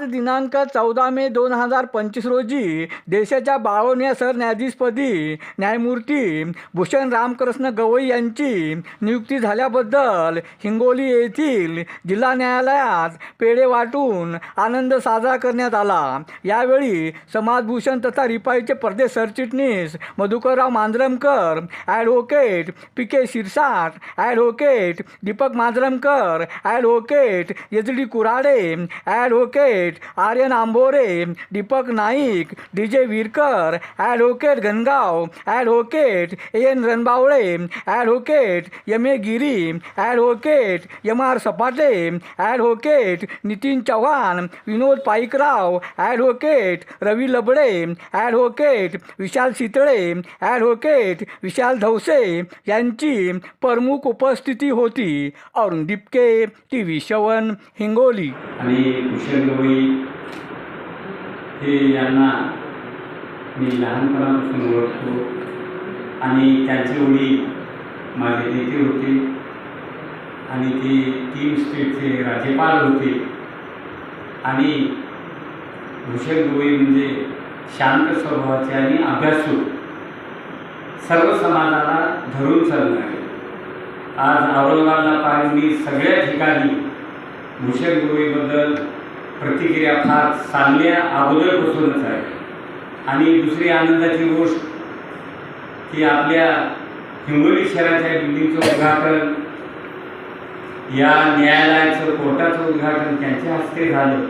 आज दिनांक चौदा मे दोन हजार पंचवीस रोजी देशाच्या बावन्न सरन्यायाधीशपदी न्यायमूर्ती भूषण रामकृष्ण गवई यांची नियुक्ती झाल्याबद्दल हिंगोली येथील जिल्हा न्यायालयात पेढे वाटून आनंद साजरा करण्यात आला. यावेळी समाजभूषण तथा रिपाईचे प्रदेश सरचिटणीस Madhukarrao Manjaramkar advocate P K Shirsat advocate Deepak Manjaramkar advocate H D Kurade advocate Aryan Ambore Deepak Naik D J Virkar advocate घनगाव advocate A N Ranbawale advocate M A Giri advocate M R Sapate advocate Nitin Chavan Vinod Paikrao advocate Ravi Labade advocate Vishal Shitale advocate Vishal Dhavse यांची प्रमुख उपस्थिती होती. Arun Dipke T V शवन हिंगोली. आणि गवई हे यांना मी लहानपणापासून ओळखतो आणि त्यांचे वडील माझे नेते होते आणि ते तीन स्टेटचे राज्यपाल होते. आणि भूषण गवई म्हणजे शांत स्वभावाचे आणि अभ्यासू. सर्व समाजाला धरून चालणारे. आज औरंगाबादला पाहिजे सगळ्या ठिकाणी भूषण गवईबद्दल प्रतिक्रिया फार चालल्या अगोदरपासूनच आहे. आणि दुसरी आनंदाची गोष्ट की आपल्या हिंगोली शहराच्या बिल्डिंगचं उद्घाटन या न्यायालयाचं कोर्टाचं उद्घाटन त्यांच्या हस्ते झालं.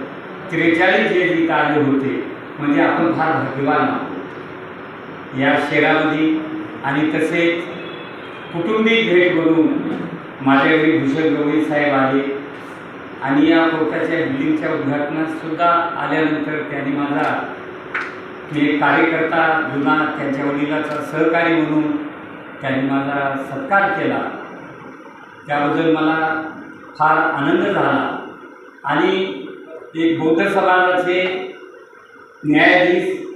त्रेचाळीस जे इथं आले होते म्हणजे आपण फार भाग्यवान आहोत. या शहरामध्ये आणि तसेच कुटुंबी भेट म्हणून माझ्या घरी भूषण गवळी साहेब आले. आणि या कोर्टाच्या बिल्डिंगच्या उद्घाटनात सुद्धा आल्यानंतर त्यांनी माझा मी एक कार्यकर्ता जुना त्यांच्या वडिलाचा सहकारी म्हणून त्यांनी माझा सत्कार केला. त्याबद्दल मला फार आनंद झाला. आणि एक बौद्ध समाजाचे न्यायाधीश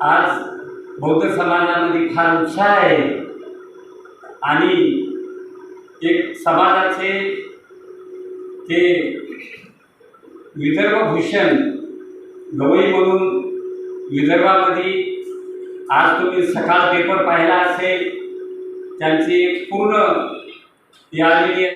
आज बौद्ध समाजामध्ये फार उत्साह आहे. आणि एक समाजाचे ते विदर्भभूषण गवई म्हणून विदर्भामध्ये आज तुम्ही सकाळ पेपर पाहिला असेल त्यांची पूर्ण यालेली